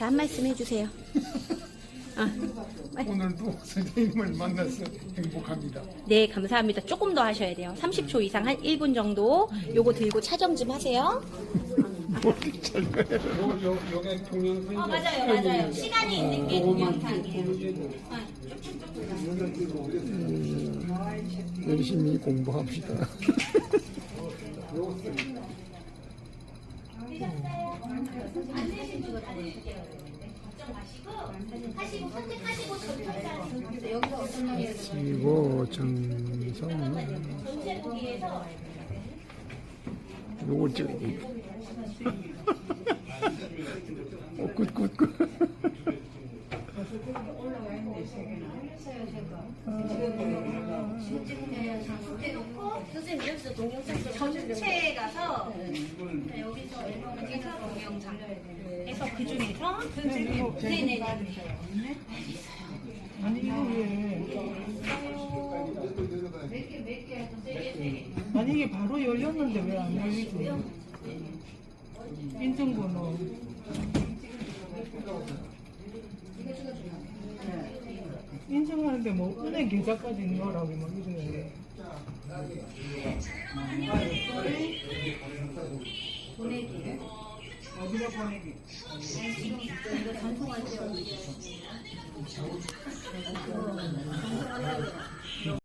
자, 한 말씀 해주세요. 아, 오늘도 선생님을 만나서 행복합니다. 네, 감사합니다. 조금 더 하셔야 돼요. 30초 이상, 한 1분 정도. 요거 들고 차정 좀 하세요. 요, 요, 요게 동영상. 어, 맞아요, 맞아요. 시간이 있는 게 동영상이에요. 열심히 공부합시다. 걱정 마시고, 하시고, 선택하시고, 전철까지. 여기서 어떤 명이에요? 그리고 정성 전체 보기에서 요걸 찍어. 어, 굿굿굿. 선생님 여기서 동영상 전체 가서 여기서 여기서 동영상 해서 그 중에서 네네 아니 이거 왜? 아니 이게 바로 열렸는데 왜 안 열리지? 인증번호. 인증하는데 뭐 은행 계좌까지 넣으라고 막 이러는데. 어디다 보내기? 이거 전송할 때